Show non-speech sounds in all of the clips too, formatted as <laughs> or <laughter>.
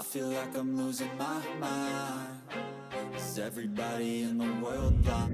I feel like I'm losing my mind.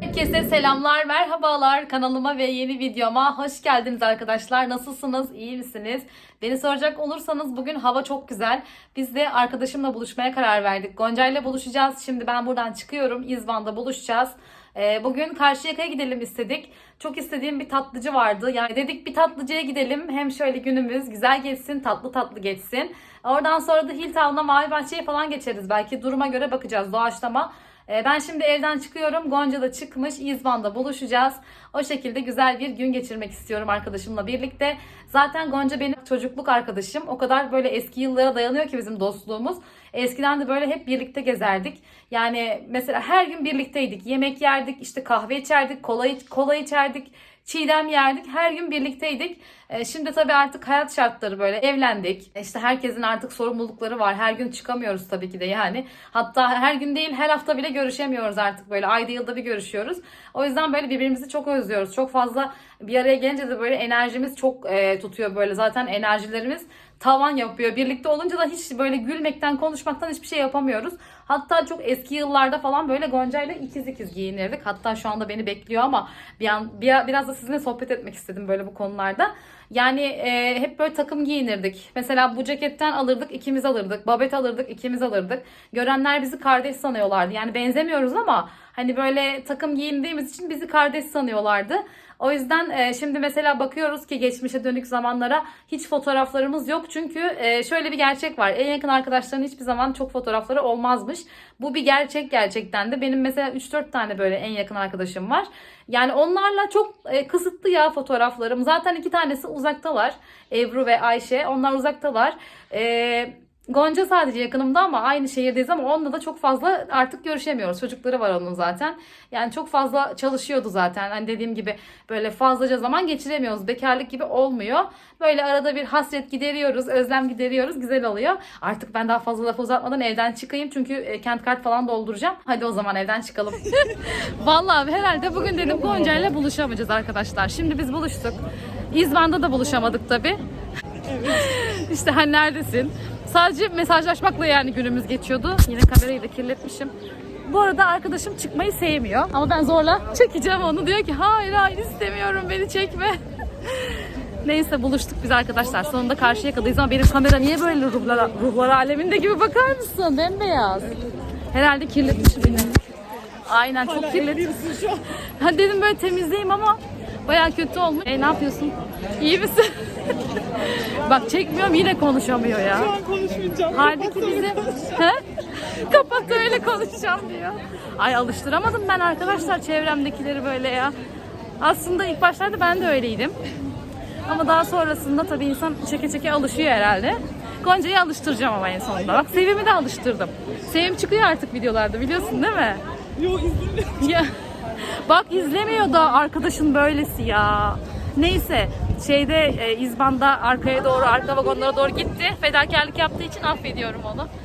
Herkese selamlar, merhabalar. Kanalıma ve yeni videoma hoş geldiniz arkadaşlar. Nasılsınız? İyi misiniz? Beni soracak olursanız bugün hava çok güzel. Biz de arkadaşımla buluşmaya karar verdik. Gonca ile buluşacağız. Şimdi ben buradan çıkıyorum. İzban'da buluşacağız. Ee, Bugün Karşıyaka'ya gidelim istedik. Çok istediğim bir tatlıcı vardı. Yani dedik bir tatlıcıya gidelim. Hem şöyle günümüz güzel geçsin, tatlı tatlı geçsin. Oradan sonra da Hilltown'a, Mavi Bahçe'ye falan geçeriz. Belki duruma göre bakacağız doğaçlama. Ee, Ben şimdi evden çıkıyorum. Gonca da çıkmış. İzban'da buluşacağız. O şekilde güzel bir gün geçirmek istiyorum arkadaşımla birlikte. Zaten Gonca benim çocukluk arkadaşım. O kadar böyle eski yıllara dayanıyor ki bizim dostluğumuz. Eskiden de böyle hep birlikte gezerdik. Yani mesela her gün birlikteydik. Yemek yerdik, işte kahve içerdik, kola, kola içerdik. Çiğdem yerdik. Her gün birlikteydik. Ee, Şimdi tabii artık hayat şartları böyle evlendik. İşte herkesin artık sorumlulukları var. Her gün çıkamıyoruz tabii ki de yani. Hatta her gün değil her hafta bile görüşemiyoruz artık böyle. Ayda yılda bir görüşüyoruz. O yüzden böyle birbirimizi çok özlüyoruz. Çok fazla bir araya gelince de böyle enerjimiz çok e, tutuyor böyle. Zaten enerjilerimiz tavan yapıyor. Birlikte olunca da hiç böyle gülmekten, konuşmaktan hiçbir şey yapamıyoruz. Hatta çok eski yıllarda falan böyle Gonca ile ikiz ikiz giyinirdik. Hatta şu anda beni bekliyor ama bir an bir, biraz da sizinle sohbet etmek istedim böyle bu konularda. Yani e, hep böyle takım giyinirdik. Mesela bu ceketten alırdık, ikimiz alırdık. Babet alırdık, ikimiz alırdık. Görenler bizi kardeş sanıyorlardı. Yani benzemiyoruz ama hani böyle takım giyindiğimiz için bizi kardeş sanıyorlardı. O yüzden e, şimdi mesela bakıyoruz ki geçmişe dönük zamanlara hiç fotoğraflarımız yok. Çünkü e, şöyle bir gerçek var. En yakın arkadaşların hiçbir zaman çok fotoğrafları olmazmış. Bu bir gerçek gerçekten de. Benim mesela 3-4 tane böyle en yakın arkadaşım var. Yani onlarla çok e, kısıtlı ya fotoğraflarım. Zaten iki tanesi uzaktalar. Ebru ve Ayşe. Onlar uzaktalar. Eee Gonca sadece yakınımda ama aynı şehirdeyiz ama onunla da çok fazla artık görüşemiyoruz. Çocukları var onun zaten. Yani çok fazla çalışıyordu zaten. Hani dediğim gibi böyle fazlaca zaman geçiremiyoruz. Bekarlık gibi olmuyor. Böyle arada bir hasret gideriyoruz, özlem gideriyoruz. Güzel oluyor. Artık ben daha fazla laf uzatmadan evden çıkayım. Çünkü e, kent kart falan dolduracağım. Hadi o zaman evden çıkalım. <laughs> Vallahi herhalde bugün dedim Gonca ile buluşamayacağız arkadaşlar. Şimdi biz buluştuk. İzban'da da buluşamadık tabii. İşte hani neredesin? Sadece mesajlaşmakla yani günümüz geçiyordu. Yine kamerayı da kirletmişim. Bu arada arkadaşım çıkmayı sevmiyor. Ama ben zorla çekeceğim onu. Diyor ki hayır hayır istemiyorum beni çekme. <laughs> Neyse buluştuk biz arkadaşlar. Sonunda karşıya kadayız ama benim kamera niye böyle ruhlar, ruhlar aleminde gibi bakar mısın? Bembeyaz. Herhalde kirletmişim yine. Aynen çok kirlettim. Ha dedim böyle temizleyeyim ama baya kötü olmuş. E ne yapıyorsun? İyi misin? <laughs> Bak çekmiyorum yine konuşamıyor ya. Şu an konuşmayacağım. Halbuki bizi He? kapat öyle konuşacağım diyor. Ay alıştıramadım ben arkadaşlar çevremdekileri böyle ya. Aslında ilk başlarda ben de öyleydim. Ama daha sonrasında tabii insan çeke çeke alışıyor herhalde. Gonca'yı alıştıracağım ama en sonunda. Bak Sevim'i de alıştırdım. Sevim çıkıyor artık videolarda biliyorsun değil mi? Yo izlemiyorum. Ya bak izlemiyor da arkadaşın böylesi ya. Neyse şeyde e, İzban'da arkaya doğru arka vagonlara doğru gitti. Fedakarlık yaptığı için affediyorum onu. <laughs>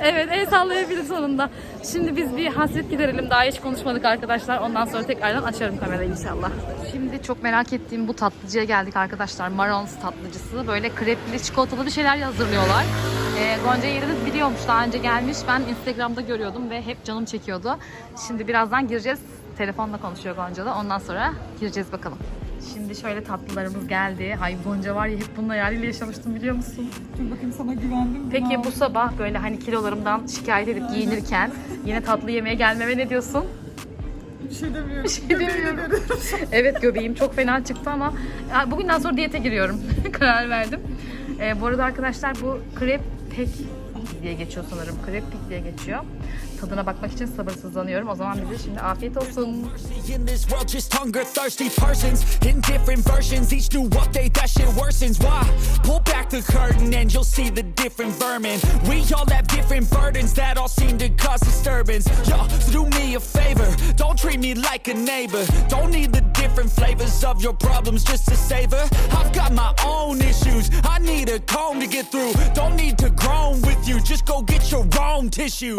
Evet el sallayabilir sonunda. Şimdi biz bir hasret giderelim. Daha hiç konuşmadık arkadaşlar. Ondan sonra tekrardan açarım kamerayı inşallah. Şimdi çok merak ettiğim bu tatlıcıya geldik arkadaşlar. Marons tatlıcısı. Böyle krepli, çikolatalı bir şeyler hazırlıyorlar. E, Gonca yerini biliyormuş. Daha önce gelmiş. Ben Instagram'da görüyordum ve hep canım çekiyordu. Şimdi birazdan gireceğiz. Telefonla konuşuyor Gonca da. Ondan sonra gireceğiz bakalım. Şimdi şöyle tatlılarımız geldi. Ay Gonca var ya hep bunun hayaliyle yaşamıştım biliyor musun? Dur bakayım sana güvendim. Peki bu sabah böyle hani kilolarımdan şikayet edip giyinirken yine tatlı yemeğe gelmeme ne diyorsun? Bir şey demiyorum. Bir şey demiyorum. <laughs> evet göbeğim çok fena çıktı ama ya, bugünden sonra diyete giriyorum. <laughs> Karar verdim. Ee, bu arada arkadaşlar bu krep pek diye geçiyor sanırım. Krep pik diye geçiyor. Tadına bakmak için sabırsızlanıyorum. O zaman bize şimdi afiyet olsun. In this world, just hunger thirsty persons in different versions. Each new that shit worsens. Why? Pull back the curtain and you'll see the different vermin. We all have different burdens that all seem to cause disturbance. So do me a favor, don't treat me like a neighbor. Don't need the different flavors of your problems just to savor. I've got my own issues, I need a comb to get through. Don't need to groan with you, just go get your own tissue.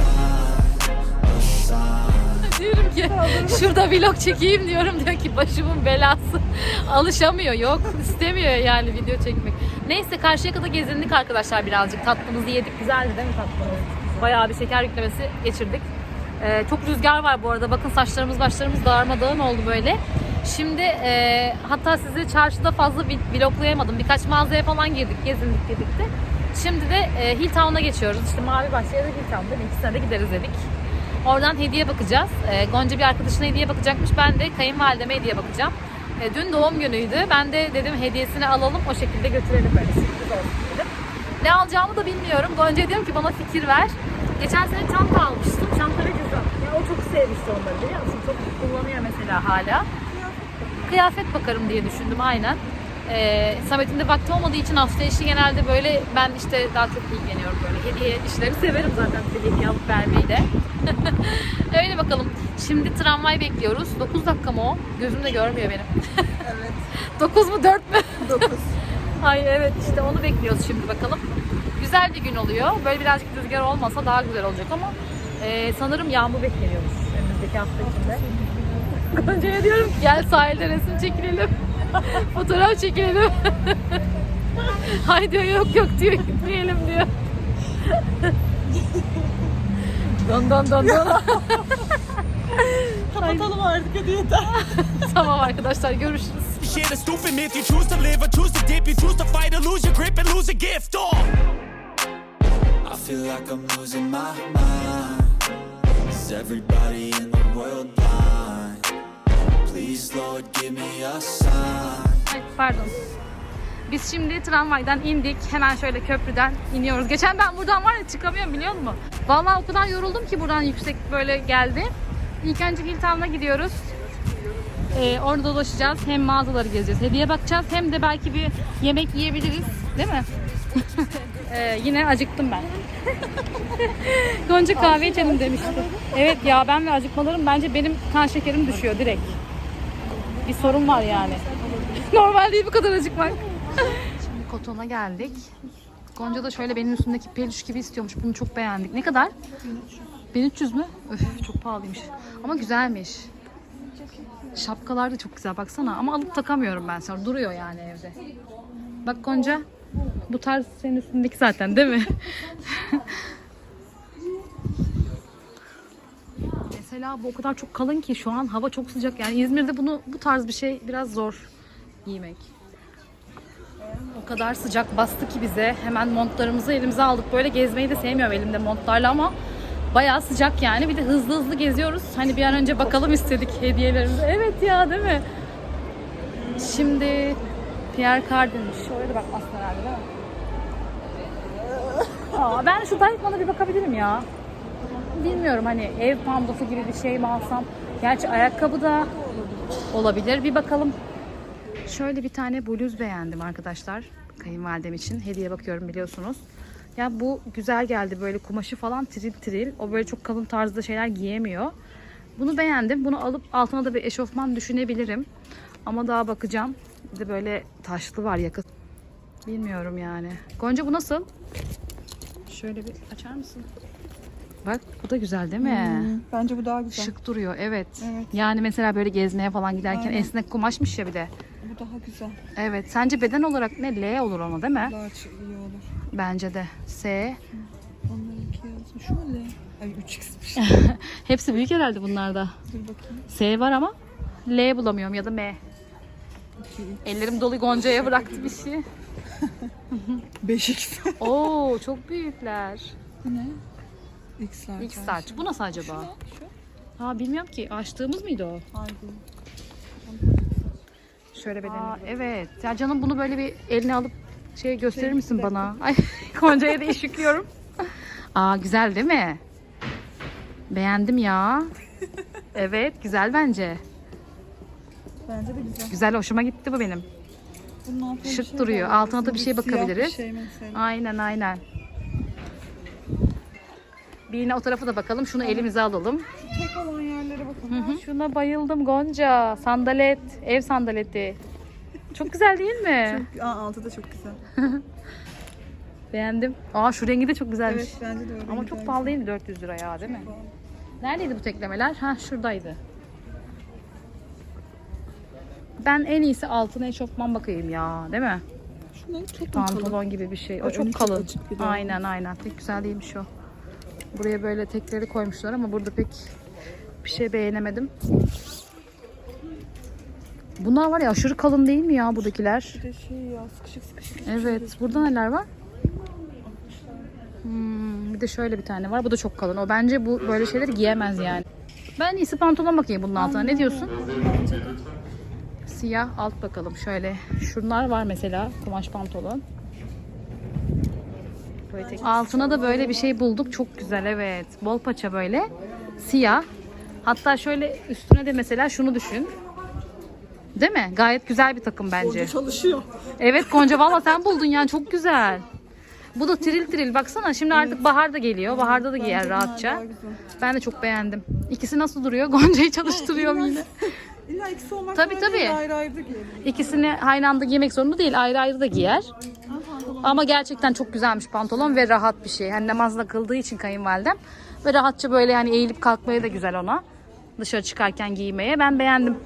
Diyorum ki şurada vlog çekeyim diyorum diyor ki başımın belası. Alışamıyor yok istemiyor yani video çekmek. Neyse karşıya kadar gezindik arkadaşlar birazcık. Tatlımızı yedik. Güzeldi değil mi tatlımız? Bayağı bir şeker yüklemesi geçirdik. Ee, çok rüzgar var bu arada. Bakın saçlarımız başlarımız darmadağın oldu böyle. Şimdi e, hatta sizi çarşıda fazla vloglayamadım. Birkaç mağazaya falan girdik, gezindik birlikte. Şimdi de e, Hilltown'a geçiyoruz. İşte Mavi Bahçe ya da Hilltown'da ikisine de gideriz dedik. Oradan hediye bakacağız. E, Gonca bir arkadaşına hediye bakacakmış. Ben de kayınvalideme hediye bakacağım. E, dün doğum günüydü. Ben de dedim hediyesini alalım o şekilde götürelim böyle sürpriz olsun dedim. Ne alacağımı da bilmiyorum. Gonca diyorum ki bana fikir ver. Geçen sene çanta almıştım. Çanta ve cüzdan. Ya o çok sevmişti onları biliyor musun? Çok kullanıyor mesela hala. Kıyafet bakarım diye düşündüm aynen. Ee, Samet'in de vakti olmadığı için hafta içi genelde böyle ben işte daha çok ilgileniyorum böyle hediye işleri severim zaten hediye alıp vermeyi de. <laughs> Öyle bakalım. Şimdi tramvay bekliyoruz. 9 dakika mı o? Gözüm de görmüyor benim. Evet. <laughs> 9 mu 4 mü? 9. <laughs> Ay evet işte onu bekliyoruz şimdi bakalım. Güzel bir gün oluyor. Böyle birazcık rüzgar olmasa daha güzel olacak ama e, sanırım yağmur bekleniyormuş önümüzdeki hafta içinde. Gonca'ya diyorum ki gel sahilde resim çekilelim. <laughs> Fotoğraf çekilelim. Hay <laughs> diyor yok yok diyor gitmeyelim diyor. <laughs> don don don don. Kapatalım artık hadi yeter. tamam arkadaşlar görüşürüz. Shit, a stupid myth. You choose to live or choose to dip. You choose to fight or lose your grip and lose a gift. Oh. I feel like I'm losing my mind. Is everybody in the world blind? Please, pardon. Biz şimdi tramvaydan indik. Hemen şöyle köprüden iniyoruz. Geçen ben buradan var ya çıkamıyorum biliyor musun? Vallahi o kadar yoruldum ki buradan yüksek böyle geldi. İlk önce Hilltown'a gidiyoruz. Ee, orada dolaşacağız. Hem mağazaları gezeceğiz. Hediye bakacağız. Hem de belki bir yemek yiyebiliriz. Değil mi? <laughs> Ee, yine acıktım ben. <laughs> Gonca kahve içelim demişti. Evet ya ben ve acıkmalarım bence benim kan şekerim düşüyor direkt. Bir sorun var yani. <laughs> Normal değil bu kadar acıkmak. Şimdi Koton'a geldik. Gonca da şöyle benim üstümdeki peluş gibi istiyormuş. Bunu çok beğendik. Ne kadar? 1300 mü? Öf çok pahalıymış. Ama güzelmiş. Şapkalar da çok güzel baksana. Ama alıp takamıyorum ben sonra. Duruyor yani evde. Bak Gonca. Bu tarz senin üstündeki zaten değil mi? <laughs> Mesela bu o kadar çok kalın ki şu an hava çok sıcak. Yani İzmir'de bunu bu tarz bir şey biraz zor giymek. O kadar sıcak bastı ki bize. Hemen montlarımızı elimize aldık. Böyle gezmeyi de sevmiyorum elimde montlarla ama bayağı sıcak yani. Bir de hızlı hızlı geziyoruz. Hani bir an önce bakalım istedik hediyelerimize. Evet ya değil mi? Şimdi Pierre Cardin'miş. Oraya da bakmasın herhalde değil mi? Aa, ben şu Deichmann'a bir bakabilirim ya. Bilmiyorum hani ev pandosu gibi bir şey mi alsam. Gerçi ayakkabı da olabilir. Bir bakalım. Şöyle bir tane bluz beğendim arkadaşlar. Kayınvalidem için. Hediye bakıyorum biliyorsunuz. Ya bu güzel geldi böyle kumaşı falan tiril tiril. O böyle çok kalın tarzda şeyler giyemiyor. Bunu beğendim. Bunu alıp altına da bir eşofman düşünebilirim. Ama daha bakacağım. Bir de böyle taşlı var yakın. Bilmiyorum yani. Gonca bu nasıl? Şöyle bir açar mısın? Bak bu da güzel değil mi? Bence bu daha güzel. Şık duruyor evet. Evet. Yani mesela böyle gezmeye falan giderken Aynen. esnek kumaşmış ya bir de. Bu daha güzel. Evet. Sence beden olarak ne? L olur ama değil mi? Ç- iyi olur. Bence de. S. Onlarınki yazsın. Şu mu L? Ay 3x'miş. <laughs> Hepsi büyük herhalde bunlarda. Dur bakayım. S var ama L bulamıyorum ya da M. 2x. Ellerim dolu Gonca'ya bıraktı bir şey. <laughs> 5x. <laughs> Oo çok büyükler. Bu ne? X large. Bu nasıl acaba? Ha bilmiyorum ki. Açtığımız mıydı o? Şöyle bedenini. Aa, evet. Ya canım bunu böyle bir eline alıp şey gösterir misin bana? Ay <laughs> Gonca'ya da iş yüklüyorum. Aa güzel değil mi? Beğendim ya. <laughs> Evet güzel bence. Bence de güzel. Güzel hoşuma gitti bu benim. Bunun altına bir Şık şey duruyor. Altına da bir şey siyah bakabiliriz. Bir şey mesela. Aynen aynen. Bir yine o tarafa da bakalım. Şunu elimize alalım. Tek olan yerlere bakın. Hı hı, Şuna bayıldım Gonca. Sandalet, ev sandaleti. Çok güzel değil mi? <laughs> Aa, altı da çok güzel. <laughs> Beğendim. Aa şu rengi de çok güzelmiş. Evet bence de öyle. Ama çok pahalı değil mi 400 lira ya değil mi? Neredeydi bu teklemeler? Ha şuradaydı. Ben en iyisi altına eşofman bakayım ya değil mi? Şunların çok mu kalın? Pantolon gibi bir şey. O Ay, çok çok kalın. açık bir de. Aynen aynen. Pek güzel değilmiş o. Buraya böyle tekleri koymuşlar ama burada pek bir şey beğenemedim. Bunlar var ya aşırı kalın değil mi ya buradakiler? Bir de şey ya sıkışık sıkışık. Evet. Burada neler var? Hmm, bir de şöyle bir tane var. Bu da çok kalın. O bence bu böyle şeyleri giyemez yani. Ben iyisi pantolon bakayım bunun altına. Ne diyorsun? Siyah alt bakalım şöyle. Şunlar var mesela kumaş pantolon. Böyle tek- Altına da böyle bir şey bulduk. Çok güzel evet. Bol paça böyle. Siyah. Hatta şöyle üstüne de mesela şunu düşün. Değil mi? Gayet güzel bir takım bence. Orada çalışıyor. Evet Gonca valla sen buldun yani çok güzel. Bu da tril tril baksana şimdi artık bahar da geliyor. Baharda da giyer Bence rahatça. Ben de çok beğendim. İkisi nasıl duruyor? <laughs> Gonca'yı çalıştırıyorum yine. <laughs> İlla ikisi olmak Tabii, zorunda değil, tabii. Ayrı ayrı da giyelim. İkisini aynı anda giymek zorunda değil. Ayrı ayrı da giyer. Ama gerçekten çok güzelmiş pantolon ve rahat bir şey. Hani namazla kıldığı için kayınvalidem. Ve rahatça böyle hani eğilip kalkmaya da güzel ona. Dışarı çıkarken giymeye. Ben beğendim.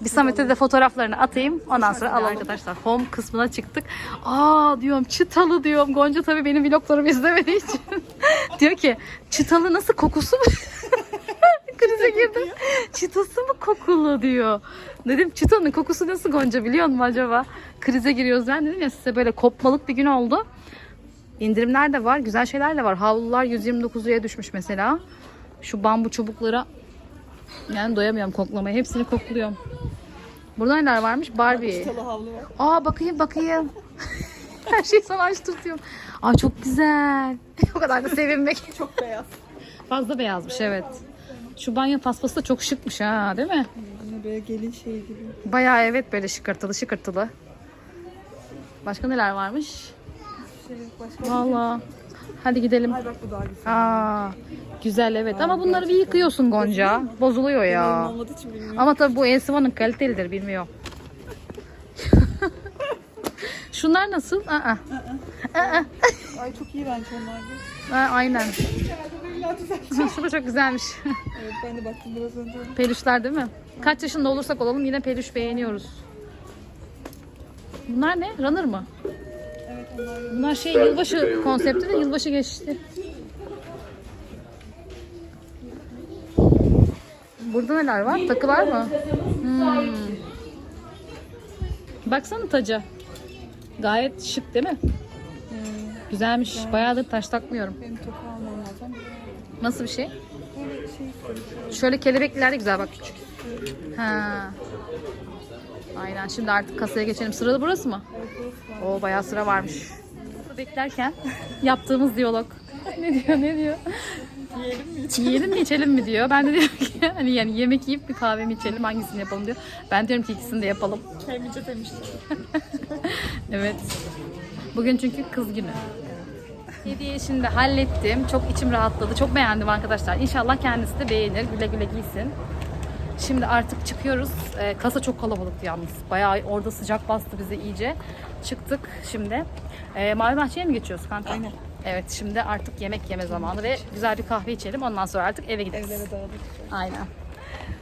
Bir Samet'e de fotoğraflarını atayım. Ondan sonra alalım. Arkadaşlar home kısmına çıktık. Aa diyorum çıtalı diyorum. Gonca tabii benim vloglarımı izlemediği için. <laughs> diyor ki çıtalı nasıl kokusu. <laughs> Çıtası mı kokulu diyor. Dedim çıtanın kokusu nasıl Gonca biliyor musun acaba? Krize giriyoruz ben dedim ya size böyle kopmalık bir gün oldu. İndirimler de var. Güzel şeyler de var. Havlular 129 liraya düşmüş mesela. Şu bambu çubuklara yani doyamıyorum koklamaya. Hepsini kokluyorum. Burada neler varmış? Barbie. Aa bakayım bakayım. <laughs> Her şeyi sana açtırtıyorum. Aa çok güzel. <laughs> o kadar da sevinmek. Çok beyaz. Fazla beyazmış evet. Şu banyo paspası da çok şıkmış ha değil mi? Yine böyle gelin şey gibi. Bayağı evet böyle şıkırtılı şıkırtılı. Başka neler varmış? Şey başka. Valla. Hadi gidelim. Ay bak bu daha güzel. Aa, güzel evet ama bunları bir yıkıyorsun Gonca. Bozuluyor ya. Ama tabii bu Elsiva'nın kalitelidir bilmiyorum. <laughs> Şunlar nasıl? Aa, Ay çok iyi bence onlar aa, aynen. Düzelteceğim. Şu da çok güzelmiş. <laughs> Evet ben de baktım biraz önce. Peluşlar değil mi? Kaç yaşında olursak olalım yine peluş beğeniyoruz. Bunlar ne? Runner mı? Evet onlar Bunlar şey yılbaşı konsepti de yılbaşı geçti. Burada neler var? Takılar mı? Hmm. Baksana taca. Gayet şık değil mi? Güzelmiş. Bayağıdır taş takmıyorum. benim. Nasıl bir şey? Şey. Şöyle kelebekliler de güzel bak. Ha. Aynen. Şimdi artık kasaya geçelim. Sıralı burası mı? O bayağı sıra varmış. Beklerken <laughs> yaptığımız diyalog. <laughs> ne diyor ne diyor? Yiyelim mi? Yiyelim mi içelim mi diyor. Ben de <laughs> diyorum ki hani yani yemek yiyip bir kahve mi içelim hangisini yapalım diyor. Ben diyorum ki ikisini de yapalım. Kendince demiştim. Evet. Bugün çünkü kız günü. Hediye işini de hallettim. Çok içim rahatladı. Çok beğendim arkadaşlar. İnşallah kendisi de beğenir. Güle güle giysin. Şimdi artık çıkıyoruz. Ee, kasa çok kalabalıktı yalnız. Bayağı orada sıcak bastı bize iyice. Çıktık şimdi. Ee, Mavi Bahçe'ye mi geçiyoruz kanka? Aynen. Evet şimdi artık yemek yeme zamanı ve güzel bir kahve içelim. Ondan sonra artık eve gideriz. Evlere dağıldık. Aynen.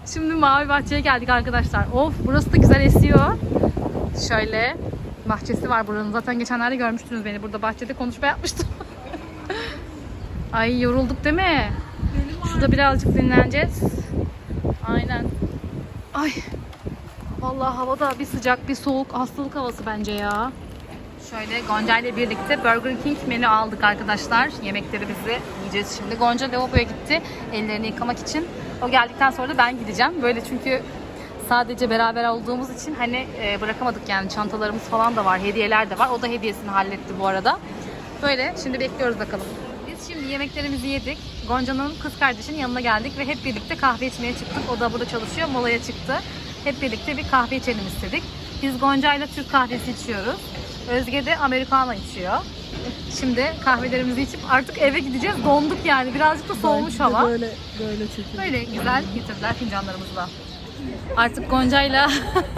Şimdi Mavi Bahçe'ye geldik arkadaşlar. Of burası da güzel esiyor. Şöyle bahçesi var buranın. Zaten geçenlerde görmüştünüz beni. Burada bahçede konuşma yapmıştım. <laughs> Ay yorulduk değil mi? Şurada birazcık dinleneceğiz. Aynen. Ay. Vallahi havada bir sıcak bir soğuk hastalık havası bence ya. Şöyle Gonca ile birlikte Burger King menü aldık arkadaşlar. Yemeklerimizi yiyeceğiz şimdi. Gonca lavaboya gitti ellerini yıkamak için. O geldikten sonra da ben gideceğim. Böyle çünkü sadece beraber olduğumuz için hani e, bırakamadık yani çantalarımız falan da var, hediyeler de var. O da hediyesini halletti bu arada. Böyle şimdi bekliyoruz bakalım. Şimdi yemeklerimizi yedik. Gonca'nın kız kardeşinin yanına geldik ve hep birlikte kahve içmeye çıktık. O da burada çalışıyor, molaya çıktı. Hep birlikte bir kahve içelim istedik. Biz Gonca ile Türk kahvesi içiyoruz. Özge de Americano içiyor. Şimdi kahvelerimizi içip artık eve gideceğiz. Donduk yani. Birazcık da soğumuş hava. Böyle böyle çekiyor. Böyle güzel getirdiler fincanlarımızla. Artık Gonca'yla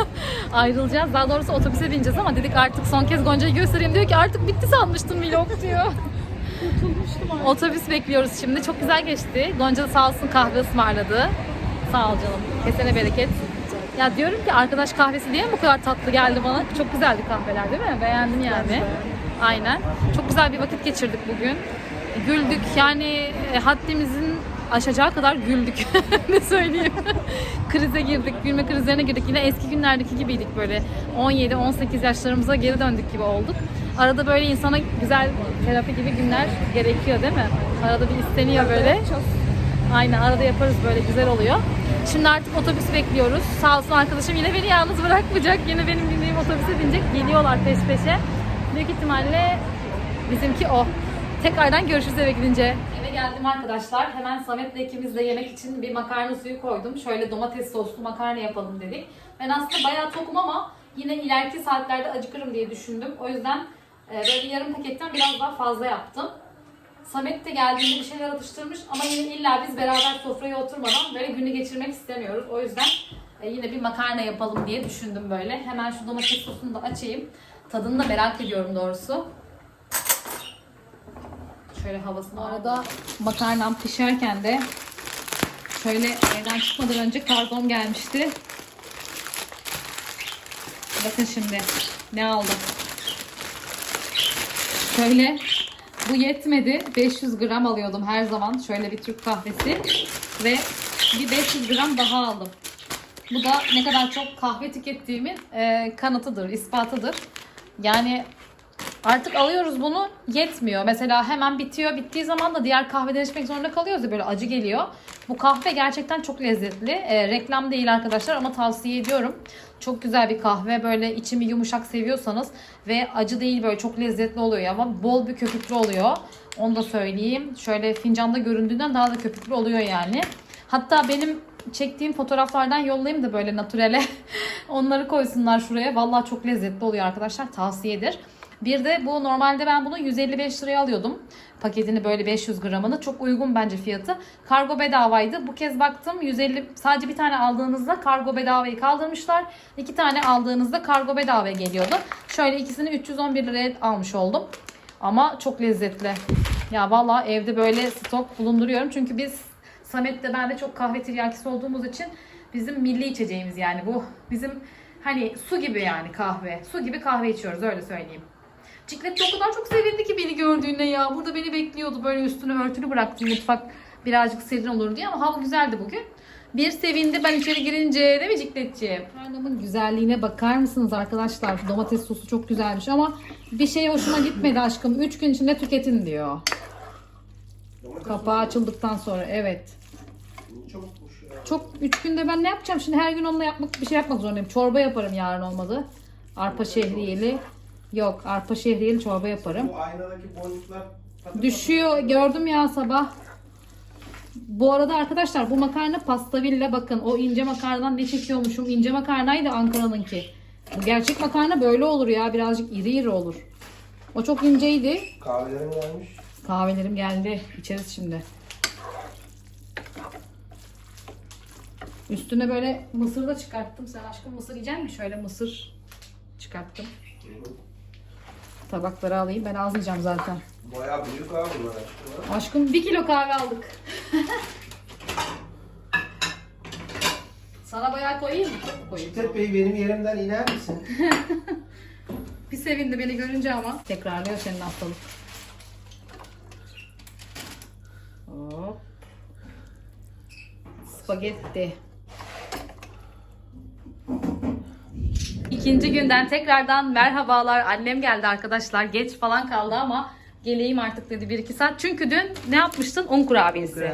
<laughs> ayrılacağız. Daha doğrusu otobüse bineceğiz ama dedik artık son kez Gonca'yı göstereyim. Diyor ki artık bitti sanmıştım vlog diyor. Otobüs bekliyoruz şimdi. Çok güzel geçti. Gonca sağ olsun kahve ısmarladı. Sağ ol canım. Kesene bereket. Ya diyorum ki arkadaş kahvesi diye mi bu kadar tatlı geldi bana? Çok güzeldi kahveler değil mi? Beğendim yani. Aynen. Çok güzel bir vakit geçirdik bugün. Güldük yani e, haddimizin aşacağı kadar güldük. <laughs> ne söyleyeyim. <laughs> Krize girdik, gülme krizlerine girdik. Yine eski günlerdeki gibiydik böyle. 17-18 yaşlarımıza geri döndük gibi olduk. Arada böyle insana güzel terapi gibi günler gerekiyor değil mi? Arada bir isteniyor böyle. Aynen arada yaparız böyle güzel oluyor. Şimdi artık otobüs bekliyoruz. Sağ olsun arkadaşım yine beni yalnız bırakmayacak. Yine benim bindiğim otobüse binecek. Geliyorlar peş peşe. Büyük ihtimalle bizimki o. Tekrardan görüşürüz eve gidince. Eve geldim arkadaşlar. Hemen Samet'le ikimiz de yemek için bir makarna suyu koydum. Şöyle domates soslu makarna yapalım dedik. Ben aslında bayağı tokum ama yine ileriki saatlerde acıkırım diye düşündüm. O yüzden böyle yarım paketten biraz daha fazla yaptım. Samet de geldiğinde bir şeyler atıştırmış ama yine illa biz beraber sofraya oturmadan böyle günü geçirmek istemiyoruz. O yüzden e, yine bir makarna yapalım diye düşündüm böyle. Hemen şu domates sosunu da açayım. Tadını da merak ediyorum doğrusu. Şöyle havasını arada makarnam pişerken de şöyle evden çıkmadan önce kargom gelmişti. Bakın şimdi ne aldım. Şöyle bu yetmedi. 500 gram alıyordum her zaman. Şöyle bir Türk kahvesi. Ve bir 500 gram daha aldım. Bu da ne kadar çok kahve tükettiğimin e, kanıtıdır, ispatıdır. Yani artık alıyoruz bunu yetmiyor. Mesela hemen bitiyor. Bittiği zaman da diğer kahveden içmek zorunda kalıyoruz ya böyle acı geliyor. Bu kahve gerçekten çok lezzetli. E, reklam değil arkadaşlar ama tavsiye ediyorum. Çok güzel bir kahve. Böyle içimi yumuşak seviyorsanız ve acı değil böyle çok lezzetli oluyor ama bol bir köpüklü oluyor. Onu da söyleyeyim. Şöyle fincanda göründüğünden daha da köpüklü oluyor yani. Hatta benim çektiğim fotoğraflardan yollayayım da böyle naturele. <laughs> Onları koysunlar şuraya. Vallahi çok lezzetli oluyor arkadaşlar. Tavsiyedir. Bir de bu normalde ben bunu 155 liraya alıyordum. Paketini böyle 500 gramını. Çok uygun bence fiyatı. Kargo bedavaydı. Bu kez baktım 150 sadece bir tane aldığınızda kargo bedavayı kaldırmışlar. İki tane aldığınızda kargo bedava geliyordu. Şöyle ikisini 311 liraya almış oldum. Ama çok lezzetli. Ya vallahi evde böyle stok bulunduruyorum. Çünkü biz Samet de ben de çok kahve tiryakisi olduğumuz için bizim milli içeceğimiz yani bu. Bizim hani su gibi yani kahve. Su gibi kahve içiyoruz öyle söyleyeyim. Ciklet o kadar çok sevindi ki beni gördüğünde ya. Burada beni bekliyordu. Böyle üstünü örtülü bıraktım mutfak birazcık serin olur diye ama hava güzeldi bugün. Bir sevindi ben içeri girince değil mi Cikletciğim? Karnımın güzelliğine bakar mısınız arkadaşlar? Domates sosu çok güzelmiş ama bir şey hoşuma gitmedi aşkım. 3 gün içinde tüketin diyor. Kapağı açıldıktan sonra evet. Çabukmuş ya. Çok 3 günde ben ne yapacağım? Şimdi her gün onunla yapmak bir şey yapmak zorundayım. Çorba yaparım yarın olmadı. Arpa şehriyeli. Yok arpa şehriyeli çorba yaparım. Bu aynadaki boncuklar patır Düşüyor. Gördüm ya sabah. Bu arada arkadaşlar bu makarna pastavilla bakın. O ince makarnadan ne çekiyormuşum. İnce makarnaydı Ankara'nınki. Bu gerçek makarna böyle olur ya. Birazcık iri iri olur. O çok inceydi. Kahvelerim gelmiş. Kahvelerim geldi. İçeriz şimdi. Üstüne böyle mısır da çıkarttım. Sen aşkım mısır yiyecek misin? Şöyle mısır çıkarttım. Tabakları alayım. Ben az yiyeceğim zaten. Bayağı büyük abi bunlar aşkına. Aşkım bir kilo kahve aldık. Sana bayağı koyayım mı? Çok mu koyayım? Şevket Bey benim yerimden iner misin? <laughs> Bir sevindi beni görünce ama. Tekrarlıyor senin hastalık. Hop. Spagetti. İkinci günden tekrardan merhabalar. Annem geldi arkadaşlar. Geç falan kaldı ama geleyim artık dedi 1-2 saat. Çünkü dün ne yapmıştın? Un kurabiyesi.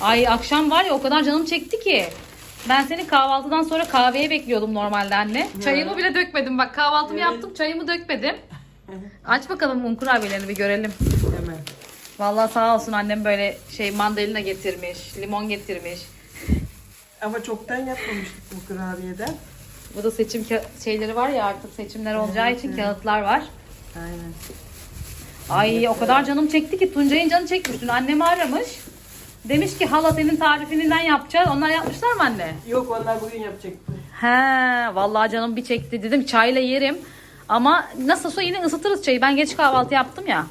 Ay akşam var ya o kadar canım çekti ki. Ben seni kahvaltıdan sonra kahveye bekliyordum normalde anne. Çayımı bile dökmedim. Bak kahvaltımı yaptım çayımı dökmedim. <laughs> Aç bakalım un kurabiyelerini bir görelim. Hemen. Vallahi sağ olsun annem böyle şey mandalina getirmiş, limon getirmiş. Ama çoktan yapmamıştık bu kurabiyeden. Bu da seçim şeyleri var ya artık seçimler olacağı Evet, için evet. kağıtlar var. Aynen. Ay o kadar canım çekti ki Tuncay'ın canı çekmiş. Dün annemi aramış. Demiş ki hala senin tarifininden yapacağız. Onlar yapmışlar mı anne? Yok onlar bugün yapacaktı. He, vallahi canım bir çekti dedim çayla yerim. Ama nasılsa yine ısıtırız çayı. Ben geç kahvaltı yaptım ya.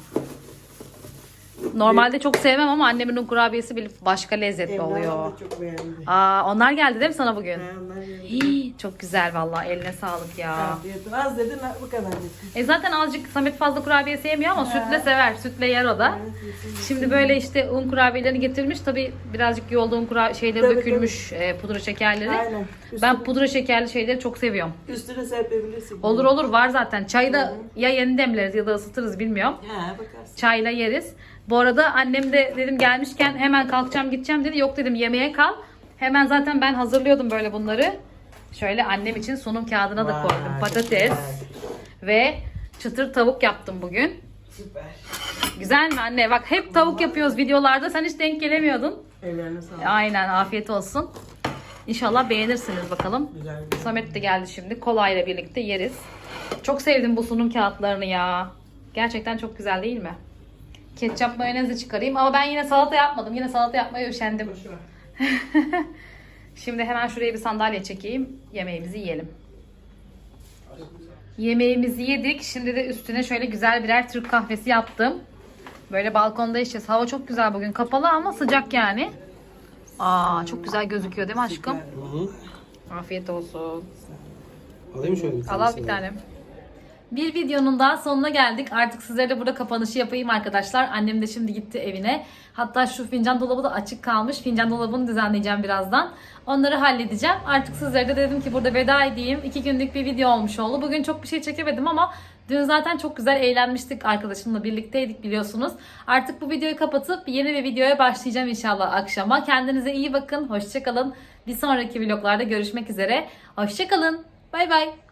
Normalde çok sevmem ama annemin un kurabiyesi bir başka lezzetli oluyor. da çok beğendi. Aa, onlar geldi değil mi sana bugün? Hii, çok güzel vallahi eline sağlık ya. Afiyet. Az dedin bu kadar dedin. E zaten azıcık Samet fazla kurabiye sevmiyor ama sütle sever. Sütle yer o da. Şimdi böyle işte un kurabiyelerini getirmiş. Tabi birazcık yolda un kura şeyleri Tabii, dökülmüş e, pudra şekerleri. Aynen. Üstüne, Ben pudra şekerli şeyleri çok seviyorum. üstüne serpebilirsin. Olur olur var zaten. Çayı da ya yeni demleriz ya da ısıtırız bilmiyorum. Ha bakarsın. Çayla yeriz. Bu arada annem de dedim gelmişken hemen kalkacağım gideceğim dedi. Yok dedim yemeğe kal. Hemen zaten ben hazırlıyordum böyle bunları. Şöyle annem için sunum kağıdına da koydum. Vay, Patates güzel. ve çıtır tavuk yaptım bugün. Süper. Güzel mi anne? Bak hep tavuk yapıyoruz videolarda. Sen hiç denk gelemiyordun. Ellerine sağlık. Aynen afiyet olsun. İnşallah beğenirsiniz bakalım. Güzel. Samet de geldi şimdi. Kolayla birlikte yeriz. Çok sevdim bu sunum kağıtlarını ya. Gerçekten çok güzel değil mi? Ketçap mayonez de çıkarayım ama ben yine salata yapmadım. Yine salata yapmaya üşendim. <laughs> Şimdi hemen şuraya bir sandalye çekeyim. Yemeğimizi yiyelim. Yemeğimizi yedik. Şimdi de üstüne şöyle güzel birer Türk kahvesi yaptım. Böyle balkonda içeceğiz. Hava çok güzel bugün. Kapalı ama sıcak yani. Aa çok güzel gözüküyor değil mi aşkım? Afiyet olsun. Alayım şöyle bir Al al bir tane. Bir videonun daha sonuna geldik. Artık sizlere burada kapanışı yapayım arkadaşlar. Annem de şimdi gitti evine. Hatta şu fincan dolabı da açık kalmış. Fincan dolabını düzenleyeceğim birazdan. Onları halledeceğim. Artık sizlere de dedim ki burada veda edeyim. İki günlük bir video olmuş oldu. Bugün çok bir şey çekemedim ama dün zaten çok güzel eğlenmiştik. Arkadaşımla birlikteydik biliyorsunuz. Artık bu videoyu kapatıp yeni bir videoya başlayacağım inşallah akşama. Kendinize iyi bakın. Hoşçakalın. Bir sonraki vloglarda görüşmek üzere. Hoşçakalın. Bay bay.